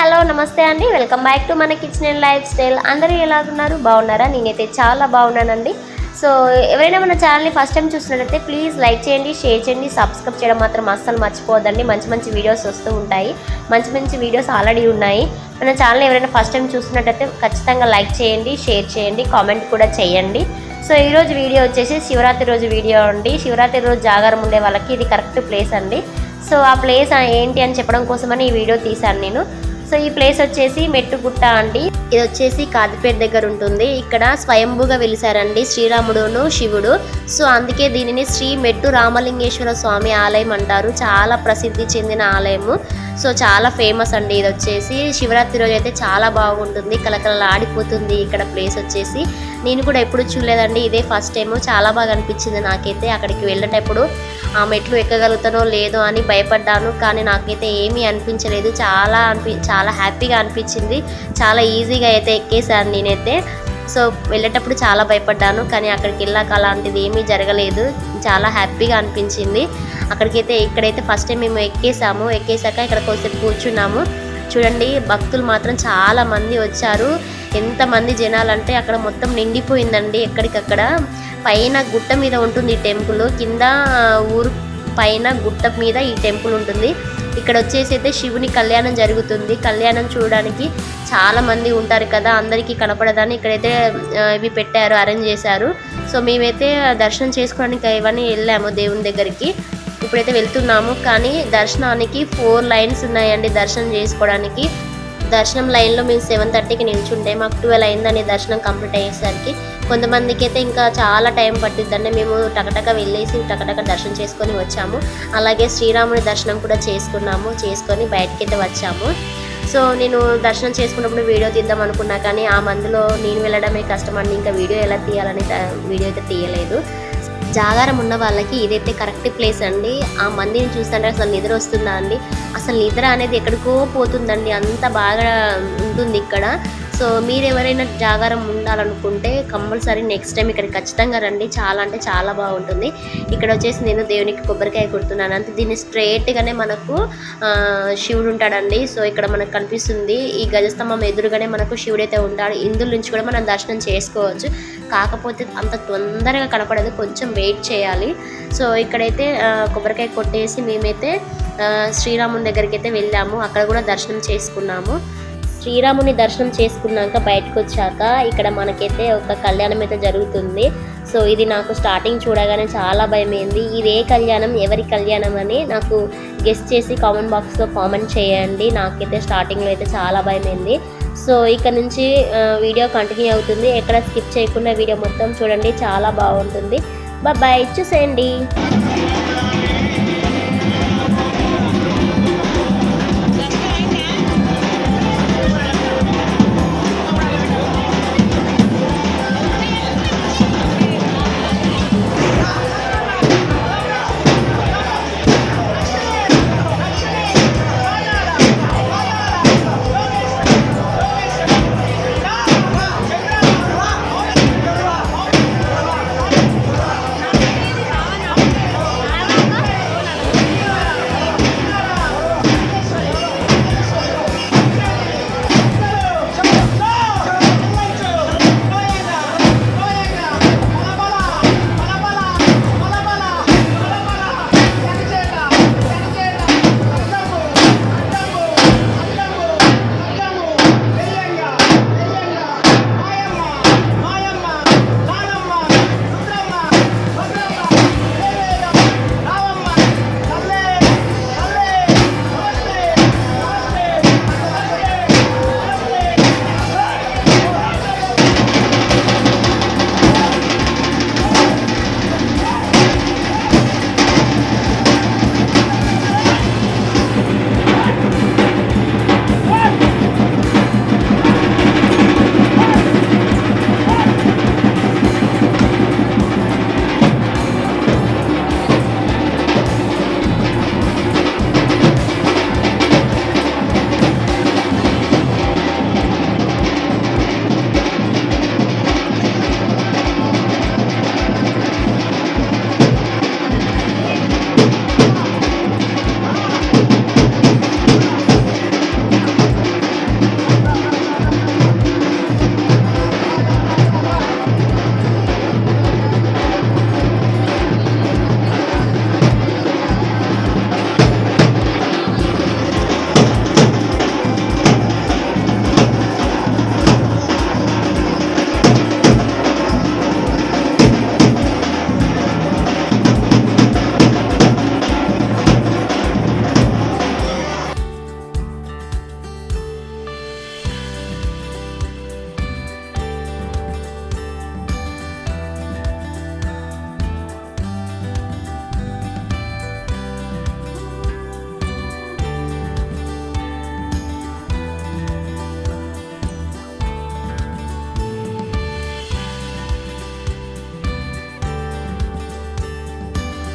Hello నమస్తే అండి. Welcome back to మన కిచెన్ అండ్ లైఫ్ స్టైల్. అందరూ ఎలాగున్నారు? బాగున్నారా? నేనైతే చాలా బాగున్నానండి. సో ఎవరైనా మన ఛానల్ని ఫస్ట్ టైం చూసినట్లయితే ప్లీజ్ లైక్ చేయండి షేర్ చేయండి సబ్స్క్రైబ్ చేయడం మాత్రం అస్సలు మర్చిపోవద్దండి. మంచి మంచి వీడియోస్ వస్తూ ఉంటాయి. మంచి మంచి వీడియోస్ ఆల్రెడీ ఉన్నాయి. మన ఛానల్ ఎవరైనా ఫస్ట్ టైం చూసినట్టయితే ఖచ్చితంగా లైక్ చేయండి షేర్ చేయండి కామెంట్ కూడా చేయండి. సో ఈరోజు వీడియో వచ్చేసి శివరాత్రి రోజు వీడియో అండి. శివరాత్రి రోజు జాగారం ఉండే వాళ్ళకి ఇది కరెక్ట్ ప్లేస్ అండి. సో ఆ ప్లేస్ ఏంటి అని చెప్పడం కోసమని ఈ వీడియో తీశాను నేను. సో ఈ ప్లేస్ వచ్చేసి మెట్టుగుట్ట అండి. ఇది వచ్చేసి కాదిపేట దగ్గర ఉంటుంది. ఇక్కడ స్వయంభూగా వెలిసారండి శ్రీరాముడును శివుడు. సో అందుకే దీనిని శ్రీ మెట్టు రామలింగేశ్వర స్వామి ఆలయం అంటారు. చాలా ప్రసిద్ధి చెందిన ఆలయము. సో చాలా ఫేమస్ అండి ఇది వచ్చేసి. శివరాత్రి రోజు అయితే చాలా బాగుంటుంది. కలకలలాడిపోతుంది ఇక్కడ ప్లేస్ వచ్చేసి. నేను కూడా ఎప్పుడు చూడలేదండి. ఇదే ఫస్ట్ టైం చాలా బాగా అనిపించింది నాకైతే అక్కడికి వెళ్ళేటప్పుడు. ఆ మెట్లు ఎక్కగలుగుతానో లేదో అని భయపడ్డాను. కానీ నాకైతే ఏమీ అనిపించలేదు. చాలా అనిపి చాలా హ్యాపీగా అనిపించింది. చాలా ఈజీగా అయితే ఎక్కేసాను నేనైతే. సో వెళ్ళేటప్పుడు చాలా భయపడ్డాను. కానీ అక్కడికి వెళ్ళాక అలాంటిది ఏమీ జరగలేదు. చాలా హ్యాపీగా అనిపించింది. అక్కడికైతే ఇక్కడైతే ఫస్ట్ టైం మేము ఎక్కేసాము ఎక్కేసాక ఇక్కడ కొంచెం కూర్చున్నాము. చూడండి భక్తులు మాత్రం చాలా మంది వచ్చారు. ఎంతమంది జనాలు అంటే అక్కడ మొత్తం నిండిపోయిందండి ఎక్కడికక్కడ. పైన గుట్ట మీద ఉంటుంది ఈ టెంపుల్. కింద ఊరు పైన గుట్ట మీద ఈ టెంపుల్ ఉంటుంది. ఇక్కడ వచ్చేసి అయితే శివుని కళ్యాణం జరుగుతుంది. కళ్యాణం చూడడానికి చాలా మంది ఉంటారు కదా అందరికీ కనపడదని ఇక్కడైతే ఇవి పెట్టారు అరేంజ్ చేశారు. సో మేమైతే దర్శనం చేసుకోవడానికి ఇవన్నీ వెళ్ళాము దేవుని దగ్గరికి. ఇప్పుడైతే వెళ్తున్నాము కానీ దర్శనానికి ఫోర్ లైన్స్ ఉన్నాయండి దర్శనం చేసుకోవడానికి. దర్శనం లైన్లో మేము సెవెన్ థర్టీకి నిల్చుంటే మాకు ట్వెల్వ్ అయిందని దర్శనం కంప్లీట్ అయ్యేసరికి. కొంతమందికి అయితే ఇంకా చాలా టైం పట్టిద్దండి. మేము టకటక వెళ్ళేసి టకటక దర్శనం చేసుకొని వచ్చాము. అలాగే శ్రీరాముడి దర్శనం కూడా చేసుకున్నాము. చేసుకొని బయటకి అయితే వచ్చాము. సో నేను దర్శనం చేసుకున్నప్పుడు వీడియో తీద్దాం అనుకున్నా కానీ ఆ మందిలో నేను వెళ్ళడమే కష్టం అండి ఇంకా వీడియో ఎలా తీయాలని వీడియో అయితే తీయలేదు. జాగారం ఉన్న వాళ్ళకి ఇదైతే కరెక్ట్ ప్లేస్ అండి. ఆ మందిని చూస్తుంటే అసలు నిద్ర వస్తుందా అండి? అసలు నిద్ర అనేది ఎక్కడికో పోతుందండి. అంత బాగా ఉంటుంది ఇక్కడ. సో మీరు ఎవరైనా జాగారం ఉండాలనుకుంటే కంపల్సరీ నెక్స్ట్ టైం ఇక్కడ ఖచ్చితంగా రండి. చాలా అంటే చాలా బాగుంటుంది. ఇక్కడ వచ్చేసి నేను దేవునికి కొబ్బరికాయ కొడుతున్నాను. అంటే దీన్ని స్ట్రైట్గానే మనకు శివుడు ఉంటాడండి. సో ఇక్కడ మనకు కనిపిస్తుంది ఈ గజస్తంభం ఎదురుగానే మనకు శివుడు అయితే ఉంటాడు. ఇందులో నుంచి కూడా మనం దర్శనం చేసుకోవచ్చు. కాకపోతే అంత తొందరగా కనపడదు. కొంచెం వెయిట్ చేయాలి. సో ఇక్కడైతే కొబ్బరికాయ కొట్టేసి మేమైతే శ్రీరాముని దగ్గరికి అయితే వెళ్ళాము. అక్కడ కూడా దర్శనం చేసుకున్నాము. శ్రీరాముని దర్శనం చేసుకున్నాక బయటకు వచ్చాక ఇక్కడ మనకైతే ఒక కళ్యాణం అయితే జరుగుతుంది. సో ఇది నాకు స్టార్టింగ్ చూడగానే చాలా భయమైంది. ఇది ఏ కళ్యాణం ఎవరి కళ్యాణం అని నాకు గెస్ట్ చేసి కామెంట్ బాక్స్లో కామెంట్ చేయండి. నాకైతే స్టార్టింగ్లో అయితే చాలా భయమైంది. సో ఇక్కడ నుంచి వీడియో కంటిన్యూ అవుతుంది. ఎక్కడ స్కిప్ చేయకుండా వీడియో మొత్తం చూడండి. చాలా బాగుంటుంది. బాయ్ చూసేయండి.